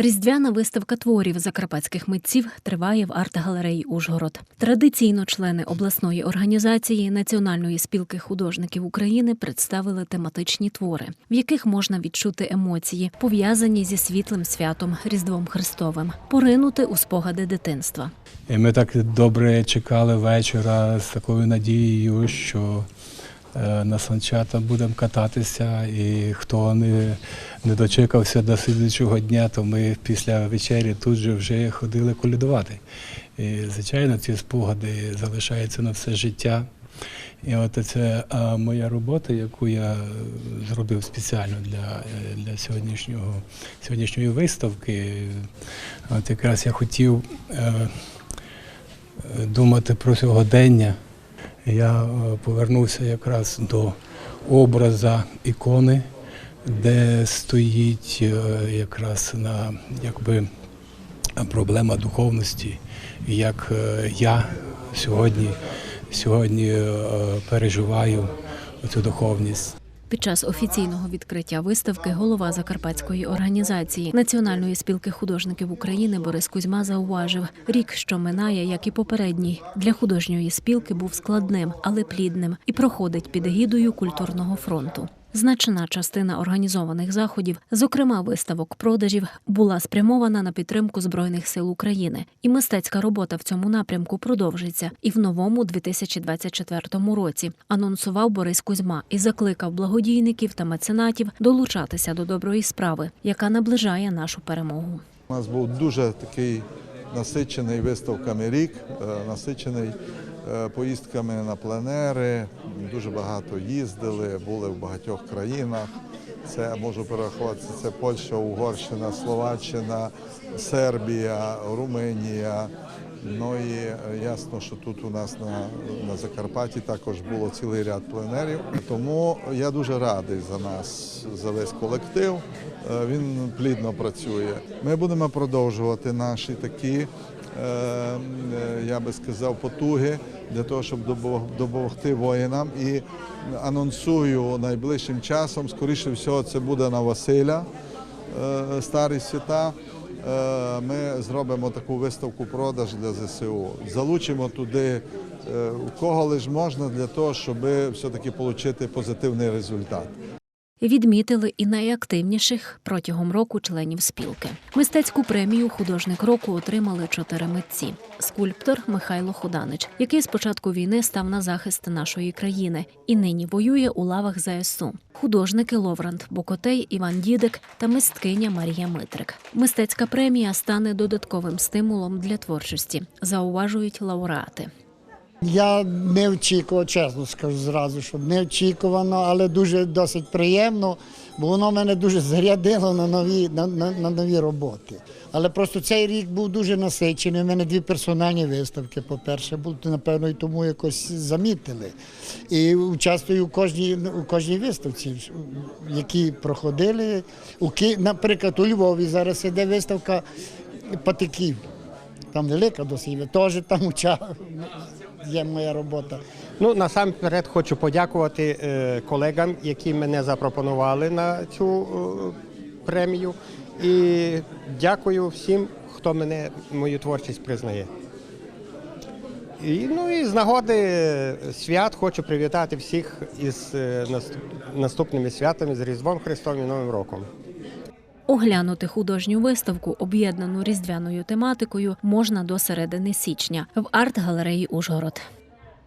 Різдвяна виставка творів закарпатських митців триває в арт-галереї Ужгород. Традиційно члени обласної організації Національної спілки художників України представили тематичні твори, в яких можна відчути емоції, пов'язані зі світлим святом Різдвом Христовим, поринути у спогади дитинства. Ми так добре чекали вечора з такою надією, що на санчата будемо кататися, і хто не, не дочекався до слідчого дня, то ми після вечері тут же вже ходили колядувати. І, звичайно, ці спогади залишаються на все життя. І от це моя робота, яку я е, зробив спеціально для, е, для сьогоднішнього, сьогоднішньої виставки. От якраз я хотів е, думати про сьогодення. Я е, повернувся якраз до образа ікони, де стоїть е, якраз на якби проблема духовності, як е, я сьогодні, сьогодні переживаю цю духовність. Під час офіційного відкриття виставки голова Закарпатської організації Національної спілки художників України Борис Кузьма зауважив, рік, що минає, як і попередній, для художньої спілки був складним, але плідним і проходить під егідою культурного фронту. Значна частина організованих заходів, зокрема виставок продажів, була спрямована на підтримку збройних сил України, і мистецька робота в цьому напрямку продовжиться і в новому 2024 році. Анонсував Борис Кузьма і закликав благодійників та меценатів долучатися до доброї справи, яка наближає нашу перемогу. У нас був дуже такий насичений виставками рік, е, насичений е, поїздками на пленери. Дуже багато їздили, були в багатьох країнах. Це можу перерахувати. Це Польща, Угорщина, Словаччина, Сербія, Румунія. Ну і е, ясно, що тут у нас на, на Закарпатті також було цілий ряд пленерів. Тому я дуже радий за нас, за весь колектив. Е, Він плідно працює. Ми будемо продовжувати наші такі, е, я би сказав, потуги для того, щоб допомогти воїнам. І анонсую найближчим часом, скоріше всього, це буде на Василя е, старі свята. Е, Ми зробимо таку виставку продаж для ЗСУ. Залучимо туди е, кого лиш можна для того, щоб все-таки отримати позитивний результат. Відмітили і найактивніших протягом року членів спілки. Мистецьку премію художник року отримали чотири митці: скульптор Михайло Худанич, який з початку війни став на захист нашої країни і нині воює у лавах ЗСУ. Художники Ловрант Бокотей, Іван Дідик та мисткиня Марія Митрик. Мистецька премія стане додатковим стимулом для творчості, зауважують лауреати. Я не очікував, чесно скажу зразу, що неочікувано, але дуже досить приємно, бо воно мене дуже зарядило на нові, на, на, на нові роботи. Але просто цей рік був дуже насичений. У мене дві персональні виставки. По-перше, був напевно і тому якось замітили. І участвую у кожній у кожній виставці, які проходили. У Ки... Наприклад, у Львові зараз іде виставка патиків. Там велика досить, теж там уча... є моя робота. Ну насамперед хочу подякувати е, колегам, які мене запропонували на цю е, премію. І дякую всім, хто мене мою творчість признає. І, ну і з нагоди свят хочу привітати всіх із е, наступними святами з Різдвом Христовим і Новим роком. Оглянути художню виставку, об'єднану різдвяною тематикою, можна до середини січня в арт-галереї Ужгород.